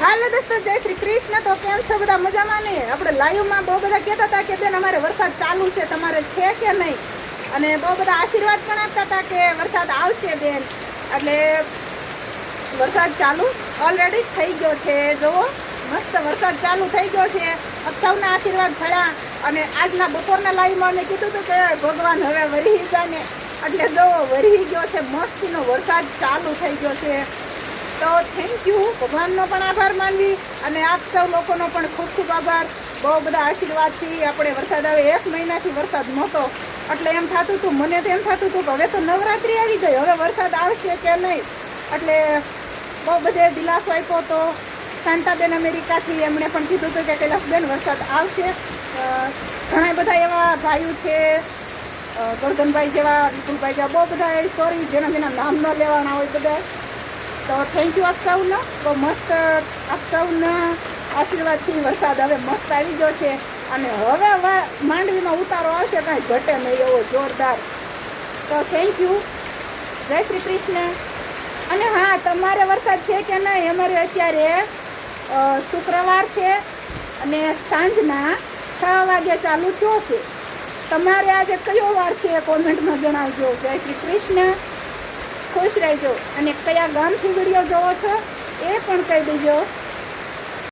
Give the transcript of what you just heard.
હાલો દોસ્તો, જય શ્રી કૃષ્ણ. તો કેમ છો બધા મજામાં નહીં આપણે લાઈવમાં બહુ બધા કહેતા હતા કે બેન, અમારે વરસાદ ચાલુ છે, તમારે છે કે નહીં? અને બહુ બધા આશીર્વાદ પણ આપતા હતા કે વરસાદ આવશે બેન. એટલે વરસાદ ચાલુ ઓલરેડી થઈ ગયો છે. જુઓ મસ્ત વરસાદ ચાલુ થઈ ગયો છે. સૌના આશીર્વાદ થયા અને આજના બપોરના લાઈવમાં મેં કીધું હતું કે ભગવાન હવે વરી જાને એટલે જો વરી ગયો છે, મસ્તીનો વરસાદ ચાલુ થઈ ગયો છે. તો થેન્ક યુ ભગવાનનો પણ આભાર માનવી અને આપ સૌ લોકોનો પણ ખૂબ ખૂબ આભાર. બહુ બધા આશીર્વાદથી આપણે વરસાદ આવે. એક મહિનાથી વરસાદ નહોતો. એટલે એમ થતું હતું, મને તો એમ થતું હતું કે હવે તો નવરાત્રિ આવી ગઈ. હવે વરસાદ આવશે કે નહીં? એટલે બહુ બધે દિલાસો આપ્યો તો શાંતાબેન અમેરિકાથી એમણે પણ કીધું હતું કે કૈલાસબેન, વરસાદ આવશે. ઘણા બધા એવા ભાઈઓ છે ગોરધનભાઈ જેવા, વિપુલભાઈ જેવા, બહુ બધા સોરી જેના જેના નામ ન લેવાના હોય બધા. તો થેન્ક યુ આપ સૌનો બહુ મસ્ત આપ સૌના આશીર્વાદથી વરસાદ હવે મસ્ત આવી ગયો છે. અને હવે માંડવીમાં ઉતારો આવશે, કાંઈ ઘટે નહીં એવો જોરદાર. તો થેન્ક યુ જય શ્રી કૃષ્ણ. અને હા, તમારે વરસાદ છે કે નહીં? અમારે અત્યારે શુક્રવાર છે અને સાંજના છ વાગે ચાલુ થયો છે. તમારે આજે કયો વાર છે? કોમેન્ટમાં જણાવજો. જય શ્રી કૃષ્ણ. રહેજો અને કયા ગામથી વીડિયો જોવો છો એ પણ કહી દેજો.